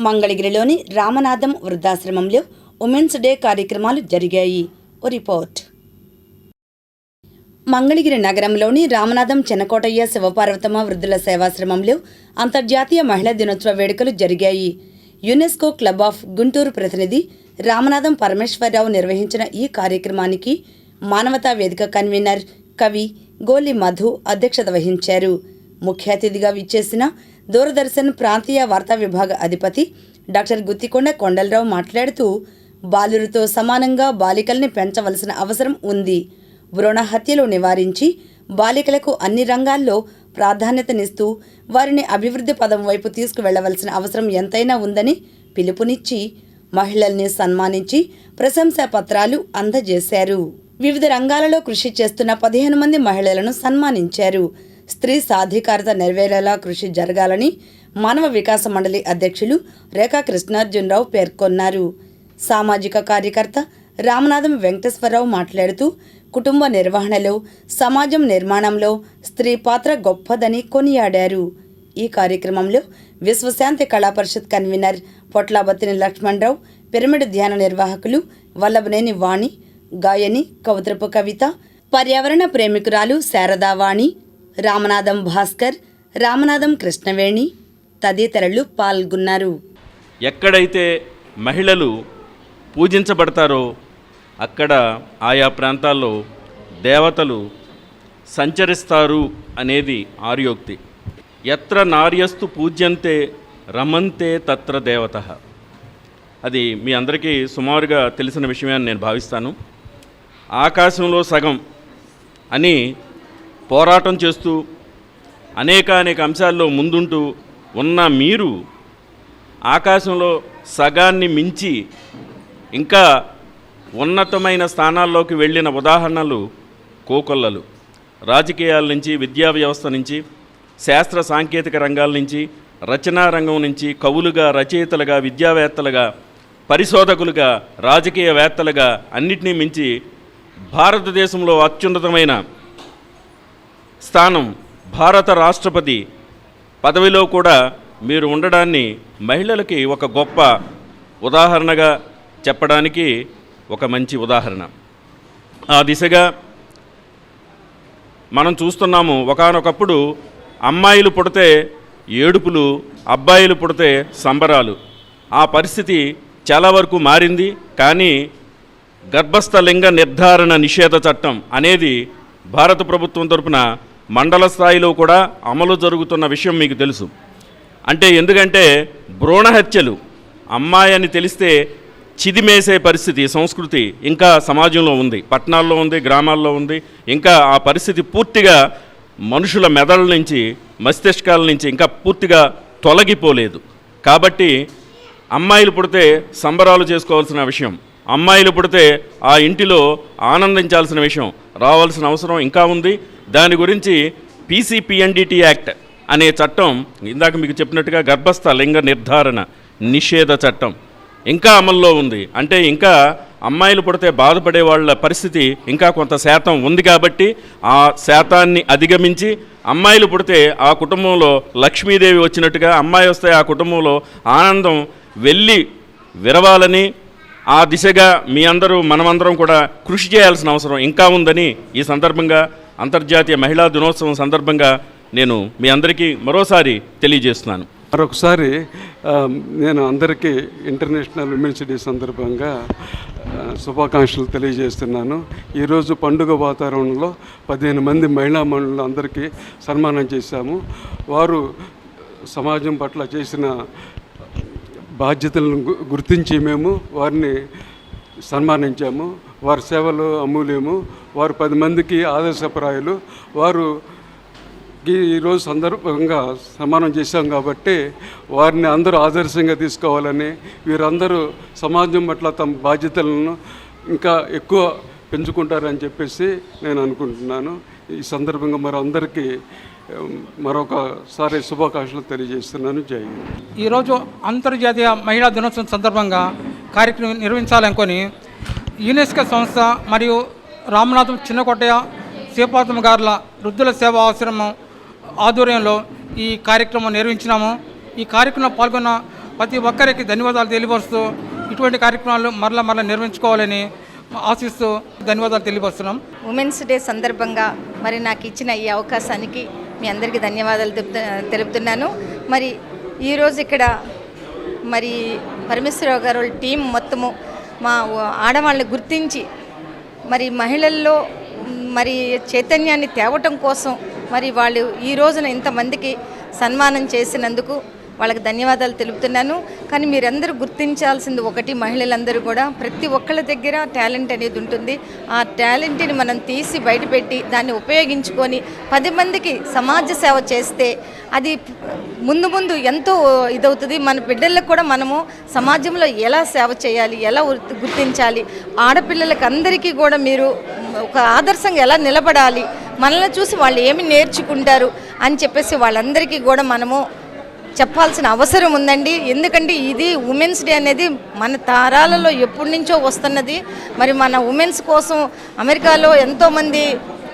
మంగళగిరిలోని రామనాథం వృద్ధాశ్రమంలో women's day కార్యక్రమాలు జరిగాయి. ఓ రిపోర్ట్. మంగళగిరి నగరంలోని రామనాథం చెన్నకోటయ్య శివపార్వతమ్మ వృద్ధుల సేవాశ్రమంలో అంతర్జాతీయ మహిళా దినోత్సవ వేడుకలు జరిగాయి. యునెస్కో క్లబ్ ఆఫ్ గుంటూరు ప్రతినిధి రామనాథం పరమేశ్వరరావు నిర్వహించిన ఈ కార్యక్రమానికి మానవతా వేదిక కన్వీనర్ కవి గోలి మధు అధ్యక్షత వహించారు. ముఖ్య అతిథిగా విచ్చేసిన దూరదర్శన్ ప్రాంతీయ వార్తా విభాగ అధిపతి డాక్టర్ గుత్తికొండ కొండలరావు మాట్లాడుతూ బాలురితో సమానంగా బాలికల్ని పెంచవలసిన అవసరం ఉంది. భ్రూణ హత్యలు నివారించి బాలికలకు అన్ని రంగాల్లో ప్రాధాన్యతనిస్తూ వారిని అభివృద్ధి పదం వైపు తీసుకువెళ్ళవలసిన అవసరం ఎంతైనా ఉందని పిలుపునిచ్చి మహిళల్ని సన్మానించి ప్రశంసా పత్రాలు అందజేశారు. వివిధ రంగాలలో కృషి చేస్తున్న పదిహేను మంది మహిళలను సన్మానించారు. స్త్రీ సాధికారత నెరవేరేలా కృషి జరగాలని మానవ వికాస మండలి అధ్యక్షులు రేఖా కృష్ణార్జునరావు పేర్కొన్నారు. సామాజిక కార్యకర్త రామనాథం వెంకటేశ్వరరావు మాట్లాడుతూ కుటుంబ నిర్వహణలో సమాజం నిర్మాణంలో స్త్రీ పాత్ర గొప్పదని కొనియాడారు. ఈ కార్యక్రమంలో విశ్వశాంతి కళా పరిషత్ కన్వీనర్ పొట్లాబత్తిని లక్ష్మణరావు పిరమిడ్ ధ్యాన నిర్వాహకులు వల్లభనేని వాణి గాయని కౌతరపు కవిత పర్యావరణ ప్రేమికురాలు శారదావాణి రామనాథం భాస్కర్ రామనాథం కృష్ణవేణి తదితరులు పాల్గొన్నారు. ఎక్కడైతే మహిళలు పూజించబడతారో అక్కడ ఆయా ప్రాంతాల్లో దేవతలు సంచరిస్తారు అనేది ఆర్యోక్తి. ఎత్ర నార్యస్తు పూజ్యంతే రమంతే తత్ర దేవత. అది మీ అందరికీ సుమారుగా తెలిసిన విషయమే అని నేను భావిస్తాను. ఆకాశంలో సగం అని పోరాటం చేస్తూ అనేక అనేక అంశాల్లో ముందుంటూ ఉన్న మీరు ఆకాశంలో సగాన్ని మించి ఇంకా ఉన్నతమైన స్థానాల్లోకి వెళ్ళిన ఉదాహరణలు కోకొల్లలు. రాజకీయాల నుంచి విద్యా వ్యవస్థ నుంచి శాస్త్ర సాంకేతిక రంగాల నుంచి రచనా రంగం నుంచి కవులుగా రచయితలుగా విద్యావేత్తలుగా పరిశోధకులుగా రాజకీయవేత్తలుగా అన్నిటినీ మించి భారతదేశంలో అత్యున్నతమైన స్థానం భారత రాష్ట్రపతి పదవిలో కూడా మీరు ఉండడాన్ని మహిళలకి ఒక గొప్ప ఉదాహరణగా చెప్పడానికి ఒక మంచి ఉదాహరణ. ఆ దిశగా మనం చూస్తున్నాము ఒకానొకప్పుడు అమ్మాయిలు పుడితే ఏడుపులు అబ్బాయిలు పుడితే సంబరాలు. ఆ పరిస్థితి చాలా వరకు మారింది కానీ గర్భస్థ లింగ నిర్ధారణ నిషేధ చట్టం అనేది భారత ప్రభుత్వం తరపున మండల స్థాయిలో కూడా అమలు జరుగుతున్న విషయం మీకు తెలుసు. అంటే ఎందుకంటే భ్రూణ హత్యలు అమ్మాయి అని తెలిస్తే చిదిమేసే పరిస్థితి సంస్కృతి ఇంకా సమాజంలో ఉంది పట్టణాల్లో ఉంది గ్రామాల్లో ఉంది. ఇంకా ఆ పరిస్థితి పూర్తిగా మనుషుల మెదళ్ళ నుంచి మస్తిష్కాల నుంచి ఇంకా పూర్తిగా తొలగిపోలేదు. కాబట్టి అమ్మాయిలు పుడితే సంబరాలు చేసుకోవాల్సిన విషయం అమ్మాయిలు పుడితే ఆ ఇంటిలో ఆనందించాల్సిన విషయం రావాల్సిన అవసరం ఇంకా ఉంది. దాని గురించి పీసీపీఎన్డిటీ యాక్ట్ అనే చట్టం ఇందాక మీకు చెప్పినట్టుగా గర్భస్థ లింగ నిర్ధారణ నిషేధ చట్టం ఇంకా అమల్లో ఉంది. అంటే ఇంకా అమ్మాయిలు పుడితే బాధపడే వాళ్ళ పరిస్థితి ఇంకా కొంత శాతం ఉంది కాబట్టి ఆ శాతాన్ని అధిగమించి అమ్మాయిలు పుడితే ఆ కుటుంబంలో లక్ష్మీదేవి వచ్చినట్టుగా అమ్మాయి వస్తే ఆ కుటుంబంలో ఆనందం వెళ్ళి విరవాలని ఆ దిశగా మీ అందరూ మనమందరం కూడా కృషి చేయాల్సిన అవసరం ఇంకా ఉందని ఈ సందర్భంగా అంతర్జాతీయ మహిళా దినోత్సవం సందర్భంగా నేను మీ అందరికీ మరోసారి తెలియజేస్తున్నాను. మరొకసారి నేను అందరికీ ఇంటర్నేషనల్ ఉమెన్స్ డే సందర్భంగా శుభాకాంక్షలు తెలియజేస్తున్నాను. ఈరోజు పండుగ వాతావరణంలో పదిహేను మంది మహిళా మనులు అందరికీ సన్మానం చేశాము. వారు సమాజం పట్ల చేసిన బాధ్యతలను గుర్తించి మేము వారిని సన్మానించాము. వారి సేవలు అమూల్యము. వారు పది మందికి ఆదర్శప్రాయులు. వారు ఈరోజు సందర్భంగా సన్మానం చేశాం కాబట్టి వారిని అందరూ ఆదర్శంగా తీసుకోవాలని వీరందరూ సమాజం పట్ల తమ బాధ్యతలను ఇంకా ఎక్కువ పెంచుకుంటారని చెప్పేసి నేను అనుకుంటున్నాను. ఈ సందర్భంగా మరి అందరికీ మరొకసారి శుభాకాంక్షలు తెలియజేస్తున్నాను. జై ఈరోజు అంతర్జాతీయ మహిళా దినోత్సవం సందర్భంగా కార్యక్రమం నిర్వహించాలనుకొని యునెస్కో సంస్థ మరియు రామనాథం చిన్నకొట్టయ్య శివపాతమ్మ గారుల వృద్ధుల సేవా ఆశ్రమం ఆధ్వర్యంలో ఈ కార్యక్రమం నిర్వహించినాము. ఈ కార్యక్రమంలో పాల్గొన్న ప్రతి ఒక్కరికి ధన్యవాదాలు తెలియపరుస్తూ ఇటువంటి కార్యక్రమాలు మరలా మరలా నిర్వహించుకోవాలని ఆశిస్తూ ధన్యవాదాలు తెలియపరుస్తున్నాం. ఉమెన్స్ డే సందర్భంగా మరి నాకు ఇచ్చిన ఈ అవకాశానికి మీ అందరికీ ధన్యవాదాలు తెలుపుతున్నాను. మరి ఈరోజు ఇక్కడ మరి పరమేశ్వరరావు గారు వాళ్ళ టీం మొత్తము మా ఆడవాళ్ళని గుర్తించి మరి మహిళల్లో మరి చైతన్యాన్ని తేవటం కోసం మరి వాళ్ళు ఈ రోజున ఇంతమందికి సన్మానం చేసినందుకు వాళ్ళకి ధన్యవాదాలు తెలుపుతున్నాను. కానీ మీరందరూ గుర్తించాల్సింది ఒకటి మహిళలందరూ కూడా ప్రతి ఒక్కళ్ళ దగ్గర టాలెంట్ అనేది ఉంటుంది. ఆ టాలెంట్ని మనం తీసి బయటపెట్టి దాన్ని ఉపయోగించుకొని పది మందికి సమాజ సేవ చేస్తే అది ముందు ముందు ఎంతో ఇదవుతుంది. మన బిడ్డలకు కూడా మనము సమాజంలో ఎలా సేవ చేయాలి ఎలా గుర్తించాలి ఆడపిల్లలకి అందరికీ కూడా మీరు ఒక ఆదర్శంగా ఎలా నిలబడాలి మనల్ని చూసి వాళ్ళు ఏమి నేర్చుకుంటారు అని చెప్పేసి వాళ్ళందరికీ కూడా మనము చెప్పాల్సిన అవసరం ఉందండి. ఎందుకంటే ఇది ఉమెన్స్ డే అనేది మన తరాలలో ఎప్పటి నుంచో వస్తున్నది. మరి మన ఉమెన్స్ కోసం అమెరికాలో ఎంతోమంది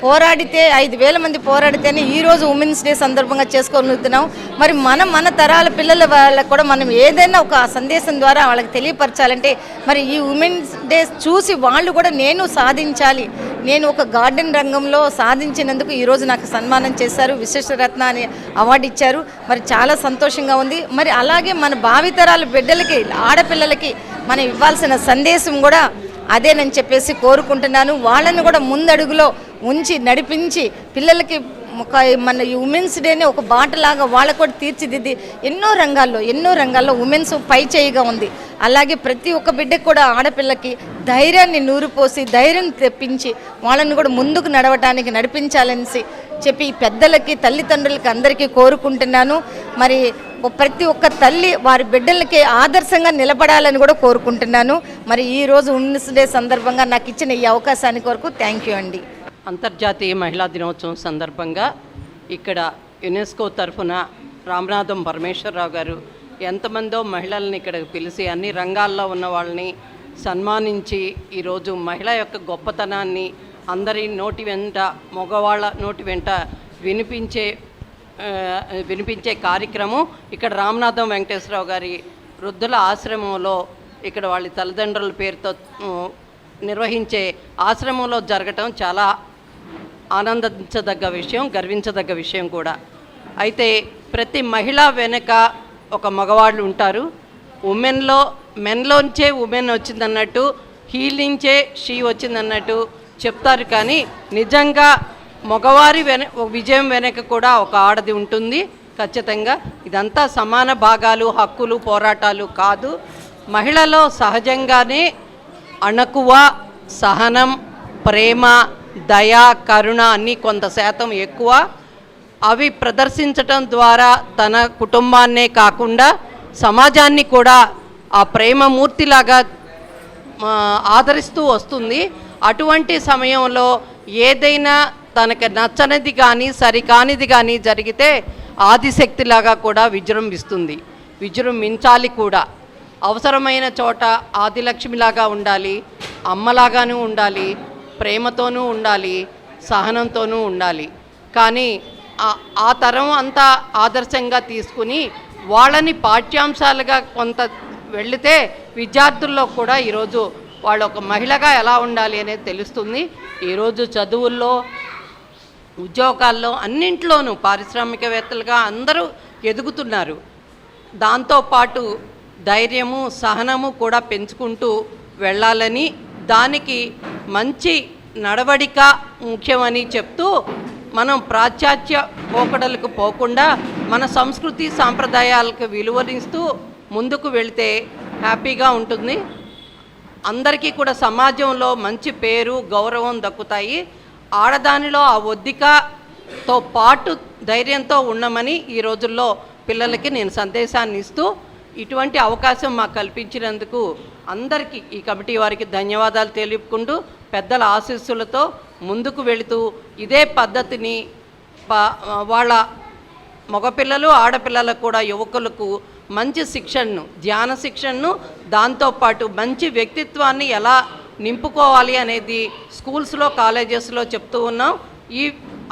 పోరాడితే ఐదు వేల మంది పోరాడితేనే ఈరోజు ఉమెన్స్ డే సందర్భంగా చేసుకోగలుగుతున్నాం. మరి మనం మన తరాల పిల్లల వాళ్ళకు కూడా మనం ఏదైనా ఒక సందేశం ద్వారా వాళ్ళకి తెలియపరచాలంటే మరి ఈ ఉమెన్స్ డే చూసి వాళ్ళు కూడా నేను సాధించాలి నేను ఒక గార్డెన్ రంగంలో సాధించినందుకు ఈరోజు నాకు సన్మానం చేశారు విశేషరత్న అని అవార్డు ఇచ్చారు. మరి చాలా సంతోషంగా ఉంది. మరి అలాగే మన భావితరాల బిడ్డలకి ఆడపిల్లలకి మనం ఇవ్వాల్సిన సందేశం కూడా అదేనని చెప్పేసి కోరుకుంటున్నాను. వాళ్ళని కూడా ముందడుగులో ఉంచి నడిపించి పిల్లలకి ఒక మన ఈ ఉమెన్స్ డేని ఒక బాటలాగా వాళ్ళకు కూడా తీర్చిదిద్ది. ఎన్నో రంగాల్లో ఎన్నో రంగాల్లో ఉమెన్స్ పై చేయిగా ఉంది. అలాగే ప్రతి ఒక్క బిడ్డకు కూడా ఆడపిల్లకి ధైర్యాన్ని నూరిపోసి ధైర్యం తెప్పించి వాళ్ళని కూడా ముందుకు నడవటానికి నడిపించాలనేసి చెప్పి పెద్దలకి తల్లిదండ్రులకి అందరికీ కోరుకుంటున్నాను. మరి ప్రతి ఒక్క తల్లి వారి బిడ్డలకి ఆదర్శంగా నిలబడాలని కూడా కోరుకుంటున్నాను. మరి ఈ రోజు ఉమెన్స్ డే సందర్భంగా నాకు ఇచ్చిన ఈ అవకాశానికి వరకు థ్యాంక్ యూ అండి. అంతర్జాతీయ మహిళా దినోత్సవం సందర్భంగా ఇక్కడ యునెస్కో తరఫున రామనాథం పరమేశ్వరరావు గారు ఎంతమందో మహిళల్ని ఇక్కడ పిలిచి అన్ని రంగాల్లో ఉన్న వాళ్ళని సన్మానించి ఈరోజు మహిళ యొక్క గొప్పతనాన్ని అందరి నోటి వెంట మగవాళ్ళ నోటి వెంట వినిపించే వినిపించే కార్యక్రమం ఇక్కడ రామనాథం వెంకటేశ్వరరావు గారి వృద్ధుల ఆశ్రమంలో ఇక్కడ వాళ్ళ తల్లిదండ్రుల పేరుతో నిర్వహించే ఆశ్రమంలో జరగటం చాలా ఆనందించదగ్గ విషయం గర్వించదగ్గ విషయం కూడా. అయితే ప్రతి మహిళ వెనుక ఒక మగవాళ్ళు ఉంటారు. ఉమెన్లో మెన్లోంచే ఉమెన్ వచ్చిందన్నట్టు హీలించే షీ వచ్చిందన్నట్టు చెప్తారు కానీ నిజంగా మగవారి వెన విజయం వెనక కూడా ఒక ఆడది ఉంటుంది. ఖచ్చితంగా ఇదంతా సమాన భాగాలు హక్కులు పోరాటాలు కాదు. మహిళలో సహజంగానే అణకువ సహనం ప్రేమ దయ కరుణ అన్నీ కొంత శాతం ఎక్కువ. అవి ప్రదర్శించటం ద్వారా తన కుటుంబాన్నే కాకుండా సమాజాన్ని కూడా ఆ ప్రేమ మూర్తిలాగా ఆదరిస్తూ వస్తుంది. అటువంటి సమయంలో ఏదైనా తనకు నచ్చనిది కానీ సరికానిది కానీ జరిగితే ఆదిశక్తిలాగా కూడా విజృంభిస్తుంది. విజృంభించాలి కూడా. అవసరమైన చోట ఆదిలక్ష్మిలాగా ఉండాలి అమ్మలాగానూ ఉండాలి ప్రేమతోనూ ఉండాలి సహనంతోనూ ఉండాలి. కానీ ఆ- తరం అంతా ఆదర్శంగా తీసుకుని వాళ్ళని పాఠ్యాంశాలుగా కొంత వెళితే విద్యార్థుల్లో కూడా ఈరోజు వాళ్ళు ఒక మహిళగా ఎలా ఉండాలి అనేది తెలుస్తుంది. ఈరోజు చదువుల్లో ఉద్యోగాల్లో అన్నింట్లోనూ పారిశ్రామికవేత్తలుగా అందరూ ఎదుగుతున్నారు. దాంతోపాటు ధైర్యము సహనము కూడా పెంచుకుంటూ వెళ్ళాలని దానికి మంచి నడవడిక ముఖ్యమని చెప్తూ మనం పాశ్చాత్య పోకడలకు పోకుండా మన సంస్కృతి సాంప్రదాయాలకు విలువనిస్తూ ముందుకు వెళితే హ్యాపీగా ఉంటుంది. అందరికీ కూడా సమాజంలో మంచి పేరు గౌరవం దక్కుతాయి. ఆడదానిలో ఆ ఒద్దికతో పాటు ధైర్యంతో ఉండమని ఈ రోజుల్లో పిల్లలకి నేను సందేశాన్ని ఇస్తూ ఇటువంటి అవకాశం మాకు కల్పించినందుకు అందరికీ ఈ కమిటీ వారికి ధన్యవాదాలు తెలుపుకుంటూ పెద్దల ఆశీస్సులతో ముందుకు వెళుతూ ఇదే పద్ధతిని ప- వాళ్ళ మగపిల్లలు ఆడపిల్లలకు కూడా యువకులకు మంచి శిక్షణను ధ్యాన శిక్షణను దాంతోపాటు మంచి వ్యక్తిత్వాన్ని ఎలా నింపుకోవాలి అనేది స్కూల్స్లో కాలేజెస్లో చెప్తూ ఉన్నాం. ఈ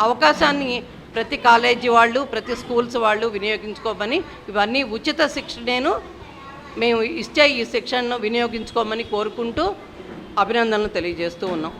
అవకాశాన్ని ప్రతి కాలేజీ వాళ్ళు ప్రతి స్కూల్స్ వాళ్ళు వినియోగించుకోమని ఇవన్నీ ఉచిత శిక్షణను మేము ఇచ్చే ఈ శిక్షణను వినియోగించుకోమని కోరుకుంటూ అభినందనలు తెలియజేస్తూ ఉన్నాం.